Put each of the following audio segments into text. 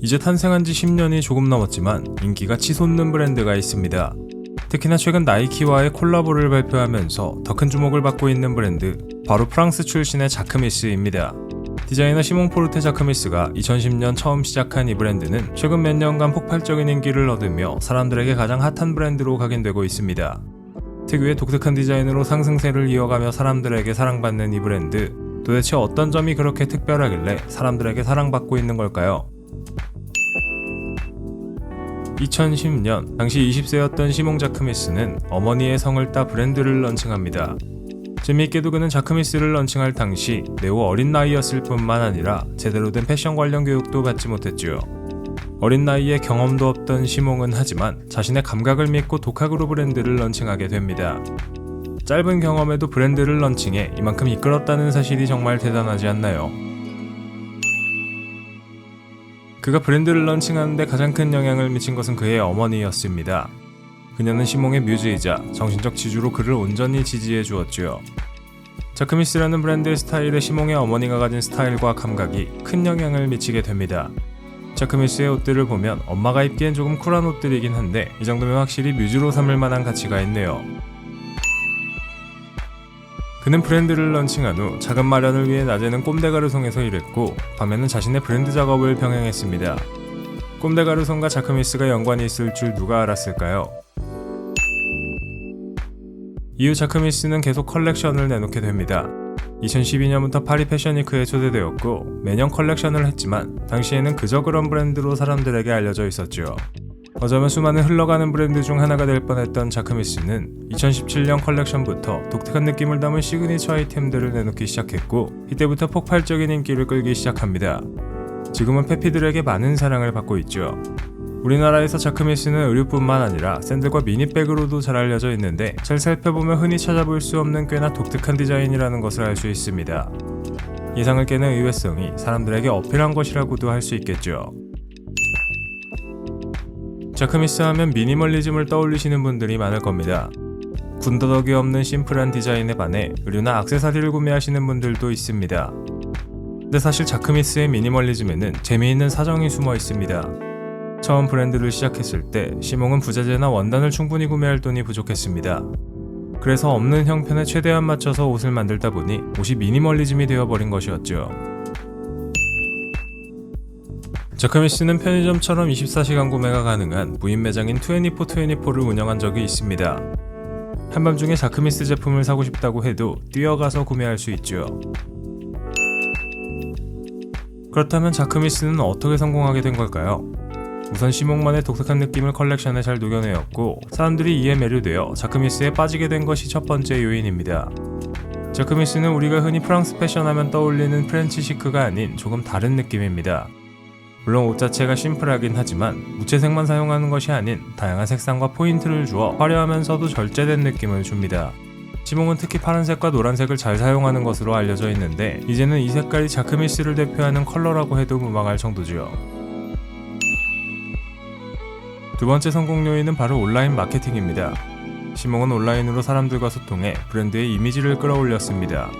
이제 탄생한 지 10년이 조금 넘었지만 인기가 치솟는 브랜드가 있습니다. 특히나 최근 나이키와의 콜라보를 발표하면서 더 큰 주목을 받고 있는 브랜드, 바로 프랑스 출신의 자크미스입니다. 디자이너 시몬 포르테 자크미스가 2010년 처음 시작한 이 브랜드는 최근 몇 년간 폭발적인 인기를 얻으며 사람들에게 가장 핫한 브랜드로 각인되고 있습니다. 특유의 독특한 디자인으로 상승세를 이어가며 사람들에게 사랑받는 이 브랜드, 도대체 어떤 점이 그렇게 특별하길래 사람들에게 사랑받고 있는 걸까요? 2010년 당시 20세였던 시몽 자크미스는 어머니의 성을 따 브랜드를 런칭합니다. 재미있게도 그는 자크미스를 런칭할 당시 매우 어린 나이였을 뿐만 아니라 제대로 된 패션 관련 교육도 받지 못했죠. 어린 나이에 경험도 없던 시몽은 하지만 자신의 감각을 믿고 독학으로 브랜드를 런칭하게 됩니다. 짧은 경험에도 브랜드를 런칭해 이만큼 이끌었다는 사실이 정말 대단하지 않나요? 그가 브랜드를 런칭하는데 가장 큰 영향을 미친 것은 그의 어머니였습니다. 그녀는 시몽의 뮤즈이자 정신적 지주로 그를 온전히 지지해 주었지요. 자크미스라는 브랜드의 스타일에 시몽의 어머니가 가진 스타일과 감각이 큰 영향을 미치게 됩니다. 자크미스의 옷들을 보면 엄마가 입기엔 조금 쿨한 옷들이긴 한데 이 정도면 확실히 뮤즈로 삼을 만한 가치가 있네요. 그는 브랜드를 런칭한 후 자금 마련을 위해 낮에는 꼼데가르송에서 일했고 밤에는 자신의 브랜드 작업을 병행했습니다. 꼼데가르송과 자크미스가 연관이 있을 줄 누가 알았을까요? 이후 자크미스는 계속 컬렉션을 내놓게 됩니다. 2012년부터 파리 패션위크에 초대되었고 매년 컬렉션을 했지만 당시에는 그저 그런 브랜드로 사람들에게 알려져 있었죠. 어쩌면 수많은 흘러가는 브랜드 중 하나가 될 뻔했던 자크미스는 2017년 컬렉션부터 독특한 느낌을 담은 시그니처 아이템들을 내놓기 시작했고 이때부터 폭발적인 인기를 끌기 시작합니다. 지금은 페피들에게 많은 사랑을 받고 있죠. 우리나라에서 자크미스는 의류뿐만 아니라 샌들과 미니백으로도 잘 알려져 있는데 잘 살펴보면 흔히 찾아볼 수 없는 꽤나 독특한 디자인이라는 것을 알 수 있습니다. 예상을 깨는 의외성이 사람들에게 어필한 것이라고도 할 수 있겠죠. 자크미스 하면 미니멀리즘을 떠올리시는 분들이 많을 겁니다. 군더더기 없는 심플한 디자인에 반해 의류나 액세서리를 구매하시는 분들도 있습니다. 근데 사실 자크미스의 미니멀리즘에는 재미있는 사정이 숨어 있습니다. 처음 브랜드를 시작했을 때 시몽은 부자재나 원단을 충분히 구매할 돈이 부족했습니다. 그래서 없는 형편에 최대한 맞춰서 옷을 만들다 보니 옷이 미니멀리즘이 되어버린 것이었죠. 자크미스는 편의점처럼 24시간 구매가 가능한 무인 매장인 2424를 운영한 적이 있습니다. 한밤중에 자크미스 제품을 사고 싶다고 해도 뛰어가서 구매할 수 있죠. 그렇다면 자크미스는 어떻게 성공하게 된 걸까요? 우선 시몽만의 독특한 느낌을 컬렉션에 잘 녹여내었고 사람들이 이에 매료되어 자크미스에 빠지게 된 것이 첫 번째 요인입니다. 자크미스는 우리가 흔히 프랑스 패션하면 떠올리는 프렌치 시크가 아닌 조금 다른 느낌입니다. 물론 옷 자체가 심플하긴 하지만 무채색만 사용하는 것이 아닌 다양한 색상과 포인트를 주어 화려하면서도 절제된 느낌을 줍니다. 시몽은 특히 파란색과 노란색을 잘 사용하는 것으로 알려져 있는데 이제는 이 색깔이 자크미스를 대표하는 컬러라고 해도 무방할 정도지요. 두 번째 성공 요인은 바로 온라인 마케팅입니다. 시몽은 온라인으로 사람들과 소통해 브랜드의 이미지를 끌어올렸습니다.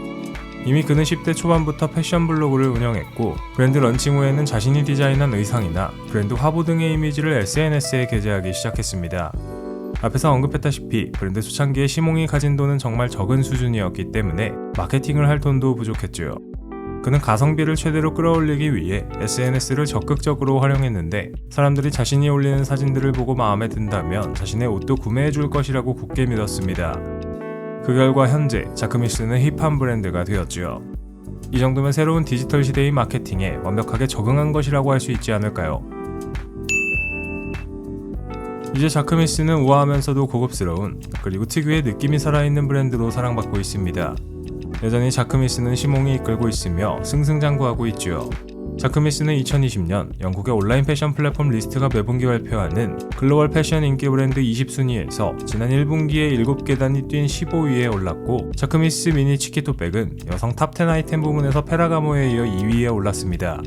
이미 그는 10대 초반부터 패션 블로그를 운영했고 브랜드 런칭 후에는 자신이 디자인한 의상이나 브랜드 화보 등의 이미지를 SNS에 게재하기 시작했습니다. 앞에서 언급했다시피 브랜드 초창기에 시몽이 가진 돈은 정말 적은 수준이었기 때문에 마케팅을 할 돈도 부족했죠. 그는 가성비를 최대로 끌어올리기 위해 SNS를 적극적으로 활용했는데 사람들이 자신이 올리는 사진들을 보고 마음에 든다면 자신의 옷도 구매해 줄 것이라고 굳게 믿었습니다. 그 결과 현재 자크미스는 힙한 브랜드가 되었지요. 이 정도면 새로운 디지털 시대의 마케팅에 완벽하게 적응한 것이라고 할 수 있지 않을까요? 이제 자크미스는 우아하면서도 고급스러운 그리고 특유의 느낌이 살아있는 브랜드로 사랑받고 있습니다. 여전히 자크미스는 시몽이 이끌고 있으며 승승장구하고 있죠. 자크미스는 2020년 영국의 온라인 패션 플랫폼 리스트가 매분기 발표하는 글로벌 패션 인기 브랜드 20순위에서 지난 1분기에 7계단이 뛴 15위에 올랐고 자크미스 미니 치키토백은 여성 탑10 아이템 부문에서 페라가모에 이어 2위에 올랐습니다.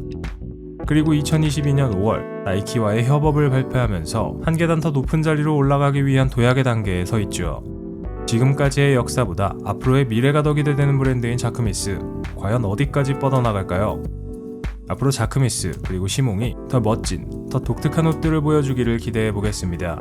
그리고 2022년 5월 나이키와의 협업을 발표하면서 한 계단 더 높은 자리로 올라가기 위한 도약의 단계에 서 있죠. 지금까지의 역사보다 앞으로의 미래가 더 기대되는 브랜드인 자크미스 과연 어디까지 뻗어나갈까요? 앞으로 자크미스 그리고 시몽이 더 멋진, 더 독특한 옷들을 보여주기를 기대해 보겠습니다.